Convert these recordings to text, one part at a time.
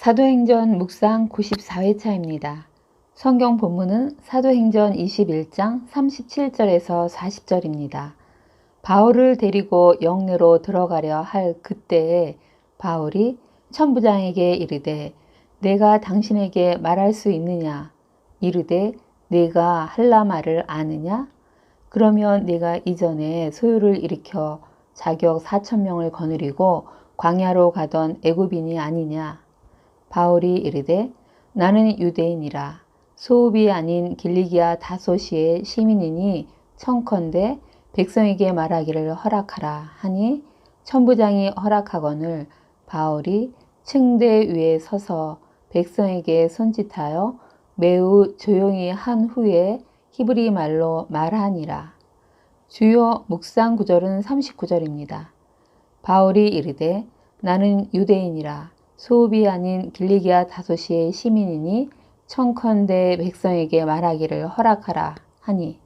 사도행전 묵상 94회차입니다. 성경 본문은 사도행전 21장 37절에서 40절입니다. 바울을 데리고 영내로 들어가려 할 그때에 바울이 천부장에게 이르되 내가 당신에게 말할 수 있느냐 이르되 내가 할라 말을 아느냐 그러면 내가 이전에 소요를 일으켜 자격 4천 명을 거느리고 광야로 가던 애굽인이 아니냐 바울이 이르되 나는 유대인이라 소읍이 아닌 길리기아 다소시의 시민이니 청컨대 백성에게 말하기를 허락하라 하니 천부장이 허락하거늘 바울이 층대 위에 서서 백성에게 손짓하여 매우 조용히 한 후에 히브리 말로 말하니라. 주요 묵상 구절은 39절입니다. 바울이 이르되 나는 유대인이라 소읍이 아닌 길리기아 다소시의 시민이니 청컨대 백성에게 말하기를 허락하라 하니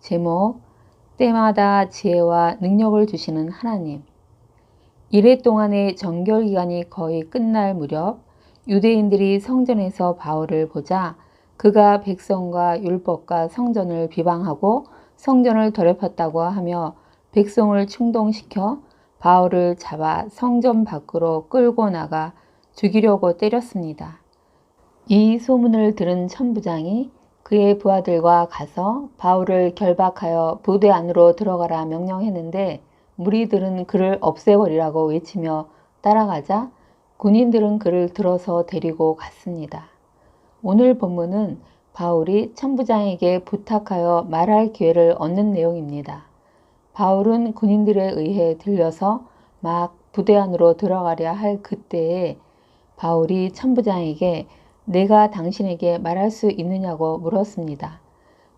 제목 때마다 지혜와 능력을 주시는 하나님. 이래 동안의 정결 기간이 거의 끝날 무렵 유대인들이 성전에서 바울을 보자 그가 백성과 율법과 성전을 비방하고 성전을 더럽혔다고 하며 백성을 충동시켜 바울을 잡아 성전 밖으로 끌고 나가 죽이려고 때렸습니다. 이 소문을 들은 천부장이 그의 부하들과 가서 바울을 결박하여 부대 안으로 들어가라 명령했는데 무리들은 그를 없애버리라고 외치며 따라가자 군인들은 그를 들어서 데리고 갔습니다. 오늘 본문은 바울이 천부장에게 부탁하여 말할 기회를 얻는 내용입니다. 바울은 군인들에 의해 들려서 막 부대 안으로 들어가려 할 그때에 바울이 천부장에게 내가 당신에게 말할 수 있느냐고 물었습니다.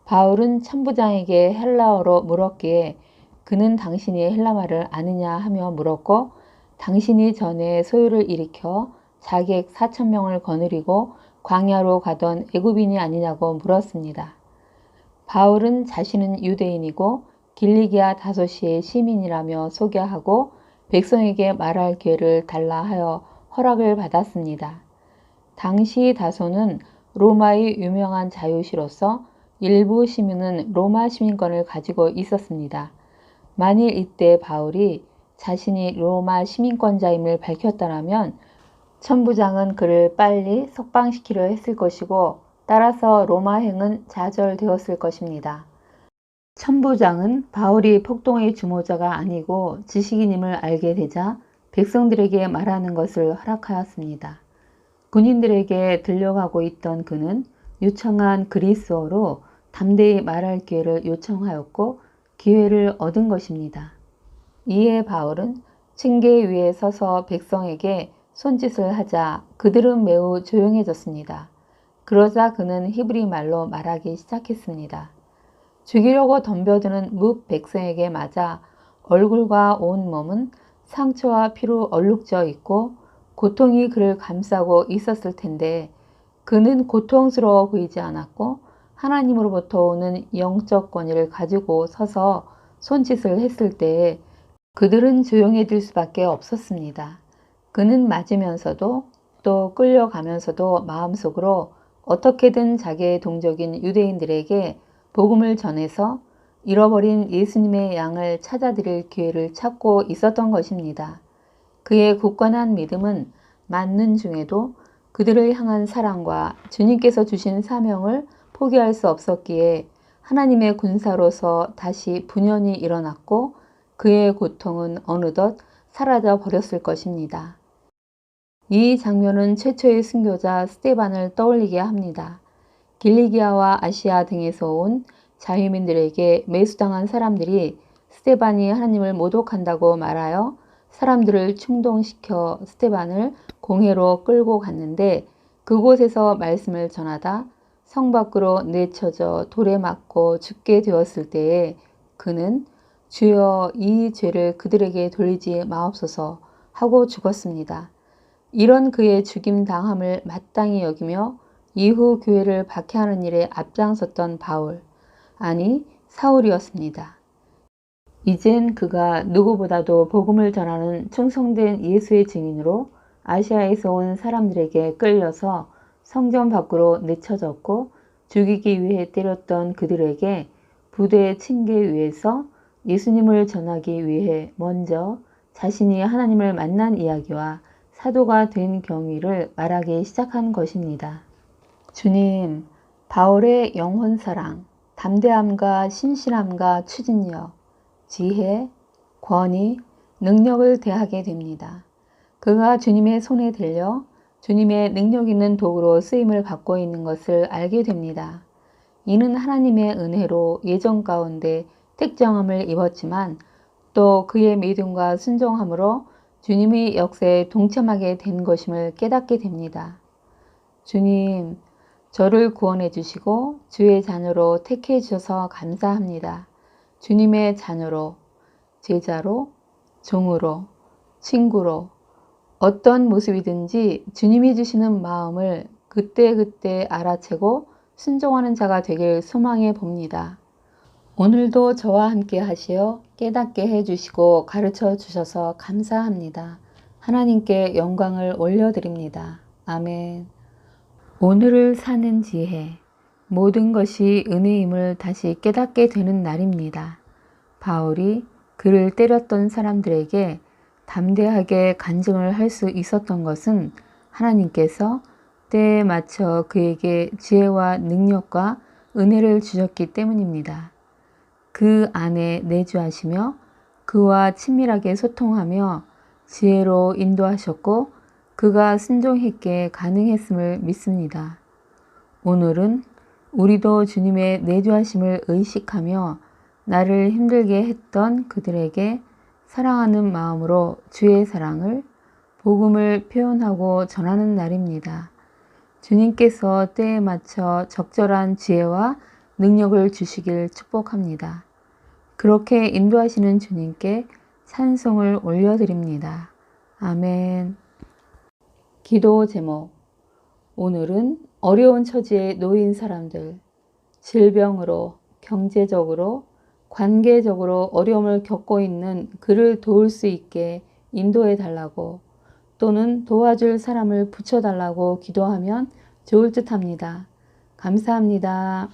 바울은 천부장에게 헬라어로 물었기에 그는 당신이 헬라말을 아느냐 하며 물었고 당신이 전에 소요를 일으켜 자객 4천 명을 거느리고 광야로 가던 애굽인이 아니냐고 물었습니다. 바울은 자신은 유대인이고 길리기아 다소시의 시민이라며 소개하고 백성에게 말할 기회를 달라 하여 허락을 받았습니다. 당시 다소는 로마의 유명한 자유시로서 일부 시민은 로마 시민권을 가지고 있었습니다. 만일 이때 바울이 자신이 로마 시민권자임을 밝혔다면 천부장은 그를 빨리 석방시키려 했을 것이고 따라서 로마행은 좌절되었을 것입니다. 천부장은 바울이 폭동의 주모자가 아니고 지식인임을 알게 되자 백성들에게 말하는 것을 허락하였습니다. 군인들에게 들려가고 있던 그는 유창한 그리스어로 담대히 말할 기회를 요청하였고 기회를 얻은 것입니다. 이에 바울은 층계 위에 서서 백성에게 손짓을 하자 그들은 매우 조용해졌습니다. 그러자 그는 히브리 말로 말하기 시작했습니다. 죽이려고 덤벼드는 뭇 백성에게 맞아 얼굴과 온 몸은 상처와 피로 얼룩져 있고 고통이 그를 감싸고 있었을 텐데 그는 고통스러워 보이지 않았고 하나님으로부터 오는 영적 권위를 가지고 서서 손짓을 했을 때에 그들은 조용해질 수밖에 없었습니다. 그는 맞으면서도 또 끌려가면서도 마음속으로 어떻게든 자기의 동족인 유대인들에게 복음을 전해서 잃어버린 예수님의 양을 찾아드릴 기회를 찾고 있었던 것입니다. 그의 굳건한 믿음은 맞는 중에도 그들을 향한 사랑과 주님께서 주신 사명을 포기할 수 없었기에 하나님의 군사로서 다시 분연이 일어났고 그의 고통은 어느덧 사라져 버렸을 것입니다. 이 장면은 최초의 순교자 스테반을 떠올리게 합니다. 길리기아와 아시아 등에서 온 자유민들에게 매수당한 사람들이 스테반이 하나님을 모독한다고 말하여 사람들을 충동시켜 스테반을 공회로 끌고 갔는데 그곳에서 말씀을 전하다 성 밖으로 내쳐져 돌에 맞고 죽게 되었을 때에 그는 주여 이 죄를 그들에게 돌리지 마옵소서 하고 죽었습니다. 이런 그의 죽임 당함을 마땅히 여기며 이후 교회를 박해하는 일에 앞장섰던 바울, 아니 사울이었습니다. 이젠 그가 누구보다도 복음을 전하는 충성된 예수의 증인으로 아시아에서 온 사람들에게 끌려서 성전 밖으로 내쳐졌고 죽이기 위해 때렸던 그들에게 부대 층계 위에서 예수님을 전하기 위해 먼저 자신이 하나님을 만난 이야기와 사도가 된 경위를 말하기 시작한 것입니다. 주님, 바울의 영혼 사랑, 담대함과 신실함과 추진력, 지혜, 권위, 능력을 대하게 됩니다. 그가 주님의 손에 들려 주님의 능력 있는 도구로 쓰임을 받고 있는 것을 알게 됩니다. 이는 하나님의 은혜로 예전 가운데 특정함을 입었지만 또 그의 믿음과 순종함으로 주님의 역사에 동참하게 된 것임을 깨닫게 됩니다. 주님, 저를 구원해 주시고 주의 자녀로 택해 주셔서 감사합니다. 주님의 자녀로, 제자로, 종으로, 친구로, 어떤 모습이든지 주님이 주시는 마음을 그때그때 알아채고 순종하는 자가 되길 소망해 봅니다. 오늘도 저와 함께 하시어 깨닫게 해주시고 가르쳐 주셔서 감사합니다. 하나님께 영광을 올려드립니다. 아멘. 오늘을 사는 지혜. 모든 것이 은혜임을 다시 깨닫게 되는 날입니다. 바울이 그를 때렸던 사람들에게 담대하게 간증을 할 수 있었던 것은 하나님께서 때에 맞춰 그에게 지혜와 능력과 은혜를 주셨기 때문입니다. 그 안에 내주하시며 그와 친밀하게 소통하며 지혜로 인도하셨고 그가 순종했기에 가능했음을 믿습니다. 오늘은 우리도 주님의 내주하심을 의식하며 나를 힘들게 했던 그들에게 사랑하는 마음으로 주의 사랑을 복음을 표현하고 전하는 날입니다. 주님께서 때에 맞춰 적절한 지혜와 능력을 주시길 축복합니다. 그렇게 인도하시는 주님께 찬송을 올려드립니다. 아멘. 기도 제목. 오늘은 어려운 처지에 놓인 사람들, 질병으로, 경제적으로, 관계적으로 어려움을 겪고 있는 그를 도울 수 있게 인도해 달라고 또는 도와줄 사람을 붙여 달라고 기도하면 좋을 듯 합니다. 감사합니다.